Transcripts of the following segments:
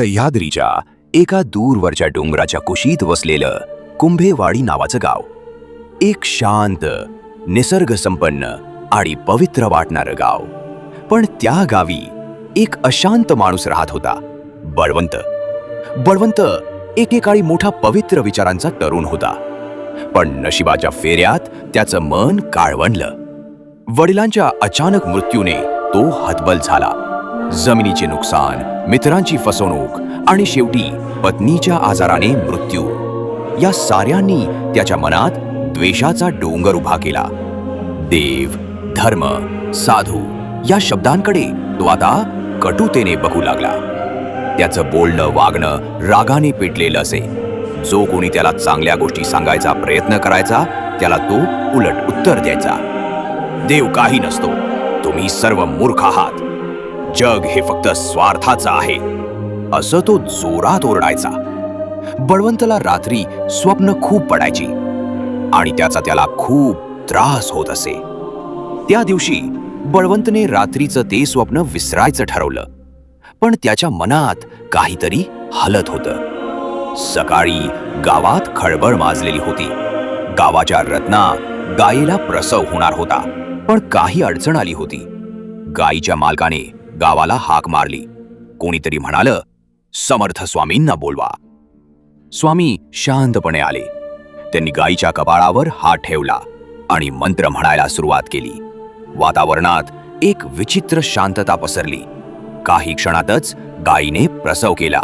सह्याद्रीच्या एका दूरवरच्या डोंगराच्या कुशीत वसलेलं कुंभेवाडी नावाचं गाव. एक शांत निसर्गसंपन्न आणि पवित्र वाटणारं गाव. पण त्या गावी एक अशांत माणूस राहत होता बळवंत. बळवंत एकेकाळी मोठा पवित्र विचारांचा तरुण होता. पण नशिबाच्या फेऱ्यात त्याचं मन काळवणलं वडिलांच्या अचानक मृत्यूने तो हतबल झाला. जमिनीचे नुकसान मित्रांची फसवणूक आणि शेवटी पत्नीच्या आजाराने मृत्यू. या साऱ्यांनी त्याच्या मनात द्वेषाचा डोंगर उभा केला. देव धर्म साधू या शब्दांकडे तो आता कटुतेने बघू लागला. त्याचं बोलणं वागणं रागाने पेटलेलं असे. जो कोणी त्याला चांगल्या गोष्टी सांगायचा प्रयत्न करायचा त्याला तो उलट उत्तर द्यायचा. देव काही नसतो. तुम्ही सर्व मूर्ख आहात. जग हे फक्त स्वार्थाचं आहे. असं तो जोरात ओरडायचा. बळवंतला रात्री स्वप्न खूप पडायची. आणि त्याचा त्याला खूप त्रास होत असे. त्या दिवशी बळवंतने रात्रीचं ते स्वप्न विसरायचं ठरवलं. पण त्याच्या मनात काहीतरी हलत होतं. सकाळी गावात खळबळ माजलेली होती. गावाच्या रत्ना गायीला प्रसव होणार होता. पण काही अडचण आली होती. गायीच्या मालकाने गावाला हाक मारली. कोणीतरी म्हणालं समर्थ स्वामींना बोलवा. स्वामी शांतपणे आले. त्यांनी गायीच्या कपाळावर हात ठेवला आणि मंत्र म्हणायला सुरुवात केली. वातावरणात एक विचित्र शांतता पसरली. काही क्षणातच गायीने प्रसव केला.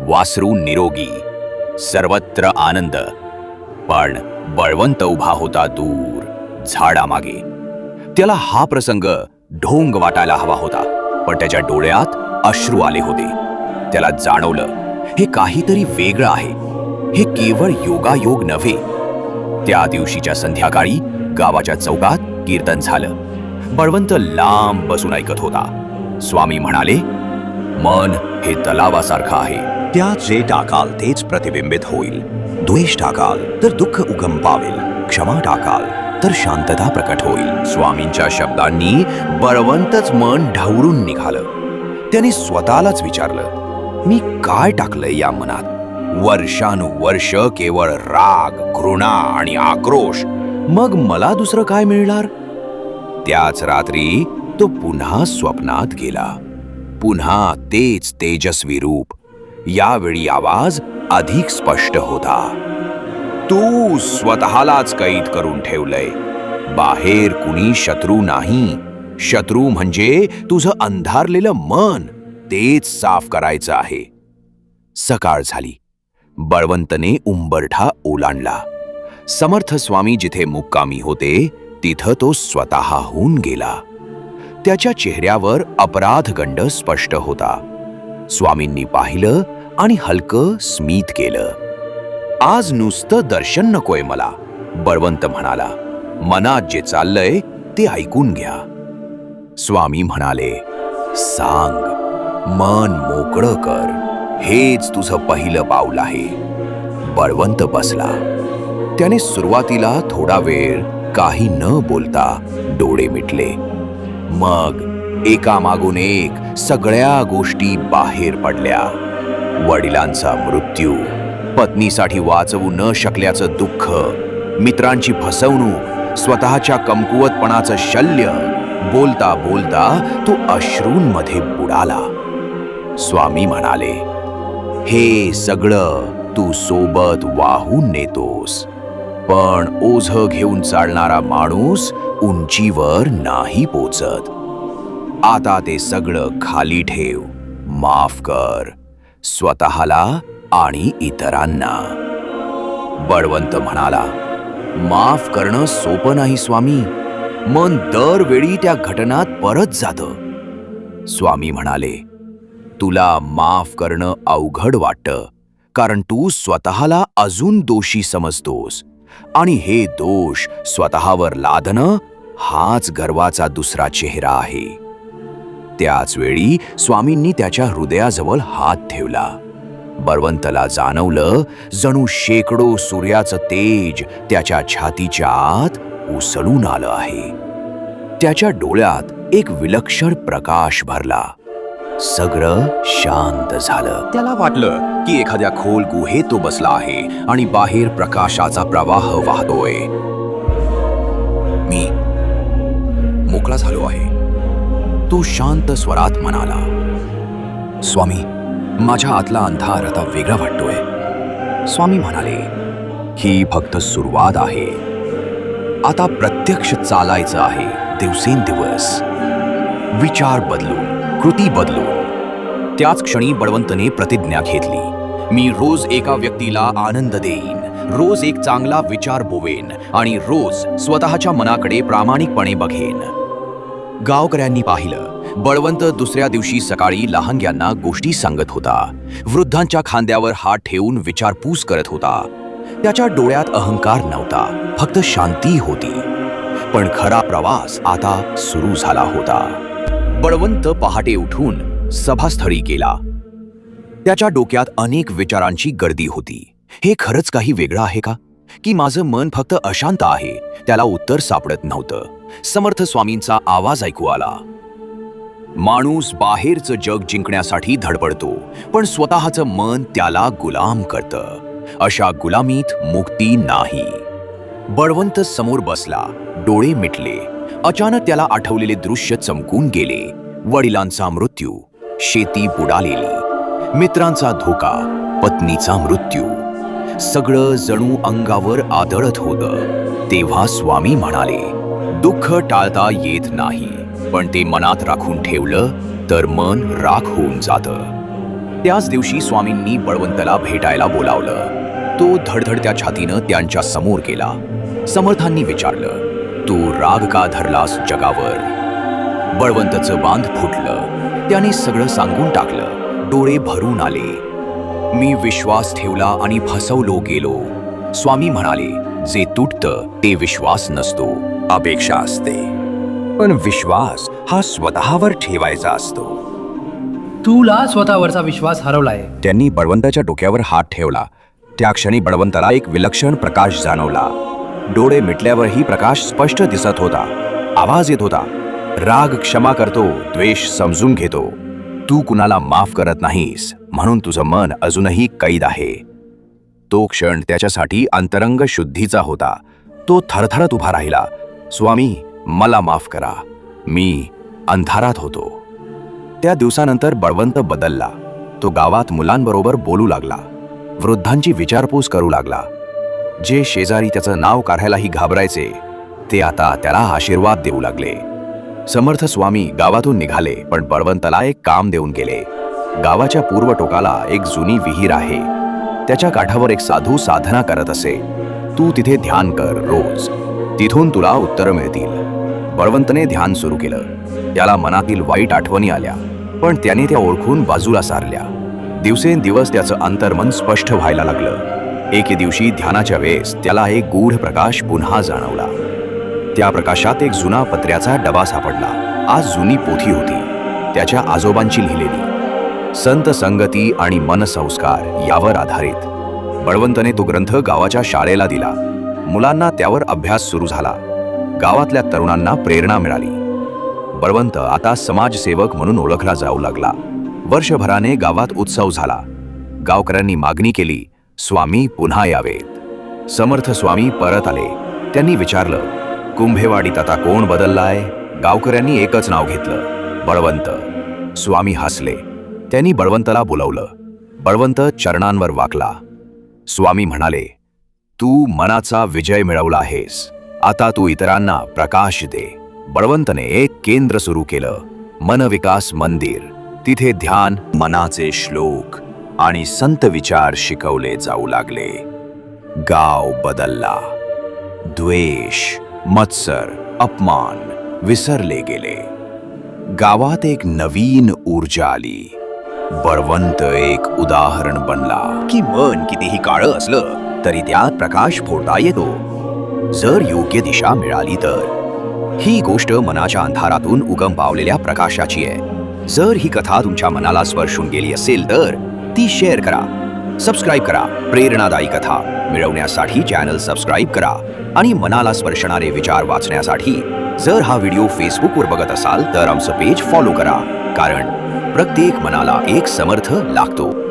वासरू निरोगी सर्वत्र आनंद. पण बळवंत उभा होता दूर झाडामागे. त्याला हा प्रसंग ढोंग वाटायला हवा होता. पण त्याच्या डोळ्यात अश्रू आले होते. त्याला जाणवलं हे काहीतरी वेगळं आहे. हे केवळ योगायोग नव्हे. त्या दिवशीच्या संध्याकाळी गावाच्या चौकात कीर्तन झालं. बळवंत लांब बसून ऐकत होता. स्वामी म्हणाले मन हे तलावासारखं आहे. त्यात जे टाकाल तेच प्रतिबिंबित होईल. द्वेष टाकाल तर दुःख उगम पावेल. क्षमा टाकाल. तर शांतता प्रकट होईल. स्वामींच्या शब्दांनी बळवंतच मन ढवळून निघालं. त्याने स्वतःलाच विचारलं मी काय टाकलंय या मनात? वर्षानुवर्ष केवळ राग घृणा आणि आक्रोश. मग मला दुसरं काय मिळणार? त्याच रात्री तो पुन्हा स्वप्नात गेला. पुन्हा तेच तेजस्वी रूप. यावेळी आवाज अधिक स्पष्ट होता. तू स्वतःलाच कैद करून ठेवलंय. बाहेर कुणी शत्रू नाही. शत्रू म्हणजे तुझं अंधारलेलं मन. तेच साफ करायचं आहे. सकाळ झाली. बळवंतने उंबरठा ओलांडला. समर्थ स्वामी जिथे मुक्कामी होते तिथं तो स्वतःहून गेला. त्याच्या चेहऱ्यावर अपराधगंड स्पष्ट होता. स्वामींनी पाहिलं आणि हलकं स्मित केलं. आज नुसतं दर्शन नकोय मला बळवंत म्हणाला. मनात जे चाललंय ते ऐकून घ्या. स्वामी म्हणाले सांग मन मोकळं कर. हेच तुझं पहिलं पाऊल आहे. बळवंत बसला. त्याने सुरुवातीला थोडा वेळ काही न बोलता डोळे मिटले. मग एका मागून एक सगळ्या गोष्टी बाहेर पडल्या. वडिलांचा मृत्यू पत्नीसाठी वाचवू न शकल्याचं दुःख मित्रांची फसवणूक स्वतःच्या कमकुवतपणाचं शल्य बोलता बोलता तो अश्रूंमध्ये बुडाला. स्वामी म्हणाले हे सगळं तू सोबत वाहून नेतोस पण ओझ घेऊन चालणारा माणूस उंचीवर नाही पोचत. आता ते सगळं खाली ठेव माफ कर स्वतःला आणि इतरांना. बळवंत म्हणाला माफ करणं सोपं नाही स्वामी. मन दरवेळी त्या घटनात परत जातं. स्वामी म्हणाले तुला माफ करणं अवघड वाटतं कारण तू स्वतःला अजून दोषी समजतोस. आणि हे दोष स्वतःवर लादणं हाच गर्वाचा दुसरा चेहरा आहे. त्याच वेळी स्वामींनी त्याच्या हृदयाजवळ हात ठेवला. बळवंतला जाणवलं जणू शेकडो सूर्याचं तेज त्याच्या छातीच्या आत उसळून आलं आहे. त्याच्या डोळ्यात एक विलक्षण प्रकाश भरला. सगळं शांत झालं. त्याला वाटलं की एखाद्या खोल गुहेत तो बसला आहे आणि बाहेर प्रकाशाचा प्रवाह वाहतोय. मी मोकळा झालो आहे. तो शांत स्वरात म्हणाला स्वामी माझ्या आतला अंधार आता वेगळा वाटतोय. स्वामी म्हणाले ही फक्त सुरुवात आहे. आता प्रत्यक्ष चालायचं आहे दिवसेंदिवस. विचार बदलून कृती बदलून. त्याच क्षणी बळवंतने प्रतिज्ञा घेतली मी रोज एका व्यक्तीला आनंद देईन. रोज एक चांगला विचार बोवेन आणि रोज स्वतःच्या मनाकडे प्रामाणिकपणे बघेन. गावकऱ्यांनी पाहिलं बळवंत दुसऱ्या दिवशी सकाळी लहानग्यांना गोष्टी सांगत होता. वृद्धांच्या खांद्यावर हात ठेवून विचारपूस करत होता. त्याच्या डोळ्यात अहंकार नव्हता फक्त शांती होती. पण खरा प्रवास आता सुरू झाला होता. बळवंत पहाटे उठून सभास्थळी गेला. त्याच्या डोक्यात अनेक विचारांची गर्दी होती. हे खरंच काही वेगळं आहे का? की माझं मन फक्त अशांत आहे त्याला उत्तर सापडत नव्हतं. समर्थ स्वामींचा आवाज ऐकू आला. माणूस बाहेरचं जग जिंकण्यासाठी धडपडतो पण स्वतःचं मन त्याला गुलाम करतं. अशा गुलामीत मुक्ती नाही. बळवंत समोर बसला डोळे मिटले. अचानक त्याला आठवलेले दृश्य चमकून गेले. वडिलांचा मृत्यू शेती बुडालेली. मित्रांचा धोका पत्नीचा मृत्यू. सगळं जणू अंगावर आदळत होतं. तेव्हा स्वामी म्हणाले दुःख टाळता येत नाही पण ते मनात राखून ठेवलं तर मन राख होऊन जातं. त्याच दिवशी स्वामींनी बळवंतला भेटायला बोलावलं. तो धडधडत्या छातीनं त्यांच्यासमोर गेला. समर्थांनी विचारलं तू राग का धरलास जगावर? बळवंतचं बांध फुटलं. त्याने सगळं सांगून टाकलं. डोळे भरून आले. मी विश्वास ठेवला आणि फसवलो गेलो. स्वामी म्हणाले जे तुटतं ते विश्वास नसतो. अपेक्षा असते. पण विश्वास हा स्वतःवर ठेवायचा असतो. तुला स्वतःवरचा विश्वास हरवलाय. त्यांनी बळवंताच्या डोक्यावर हात ठेवला. त्या क्षणी बळवंताला एक विलक्षण प्रकाश जाणवला. डोळे मिटल्यावरही प्रकाश स्पष्ट दिसत होता. आवाज येत होता. राग क्षमा करतो द्वेष समजून घेतो. तू कुणाला माफ करत नाहीस. म्हणून तुझं मन अजूनही कैद आहे. तो क्षण त्याच्यासाठी अंतरंग शुद्धीचा होता. तो थरथरत उभा राहिला. स्वामी मला माफ करा. मी अंधारात होतो. त्या दिवसानंतर बळवंत बदलला. तो गावात मुलांबरोबर बोलू लागला. वृद्धांची विचारपूस करू लागला. जे शेजारी त्याचं नाव काढायलाही घाबरायचे ते आता त्याला आशीर्वाद देऊ लागले. समर्थ स्वामी गावातून निघाले पण बळवंतला एक काम देऊन गेले. गावाच्या पूर्व टोकाला एक जुनी विहीर आहे. त्याच्या काठावर एक साधू साधना करत असे. तू तिथे ध्यान कर रोज. तिथून तुला उत्तरं मिळतील. बळवंतने ध्यान सुरू केलं. त्याला मनातील वाईट आठवणी आल्या. पण त्याने त्या ओळखून बाजूला सारल्या. दिवसेंदिवस त्याचं अंतर्मन स्पष्ट व्हायला लागलं. एके दिवशी ध्यानाच्या वेळेस त्याला एक गूढ प्रकाश पुन्हा जाणवला. त्या प्रकाशात एक जुना पत्र्याचा डबा सापडला. आज जुनी पोथी होती. त्याच्या आजोबांची लिहिलेली. संत संगती आणि मनसंस्कार यावर आधारित. बळवंतने तो ग्रंथ गावाच्या शाळेला दिला. मुलांना त्यावर अभ्यास सुरू झाला. गावातल्या तरुणांना प्रेरणा मिळाली. बळवंत आता समाजसेवक म्हणून ओळखला जाऊ लागला. वर्षभराने गावात उत्सव झाला. गावकऱ्यांनी मागणी केली स्वामी पुन्हा यावेत. समर्थ स्वामी परत आले. त्यांनी विचारलं कुंभेवाडीत आता कोण बदललाय? गावकऱ्यांनी एकच नाव घेतलं बळवंत. स्वामी हसले. त्यांनी बळवंतला बोलवलं. बळवंत चरणांवर वाकला. स्वामी म्हणाले तू मनाचा विजय मिळवला आहेस. आता तू इतरांना प्रकाश दे. बळवंतने एक केंद्र सुरू केलं. मनविकास मंदिर. तिथे ध्यान मनाचे श्लोक आणि संत विचार शिकवले जाऊ लागले. गाव बदलला. द्वेष मत्सर अपमान विसरले गेले. गावात एक नवीन ऊर्जा आली. बळवंत एक उदाहरण बनला. की मन कितीही काळं असलं तरी त्यात प्रकाश फोडता येतो. जर योग्य दिशा मिळाली तर. ही गोष्ट मनाच्या अंधारातून उगम पावलेल्या प्रकाशाची आहे. जर ही कथा तुमच्या मनाला स्पर्शून गेली असेल तर ती शेअर करा. सबस्क्राईब करा. प्रेरणादायी कथा मिळवण्यासाठी चॅनल सबस्क्राईब करा. आणि मनाला स्पर्शणारे विचार वाचण्यासाठी जर हा व्हिडिओ फेसबुकवर बघत असाल तर आमचं पेज फॉलो करा. कारण प्रत्येक मनाला एक समर्थ लागतो.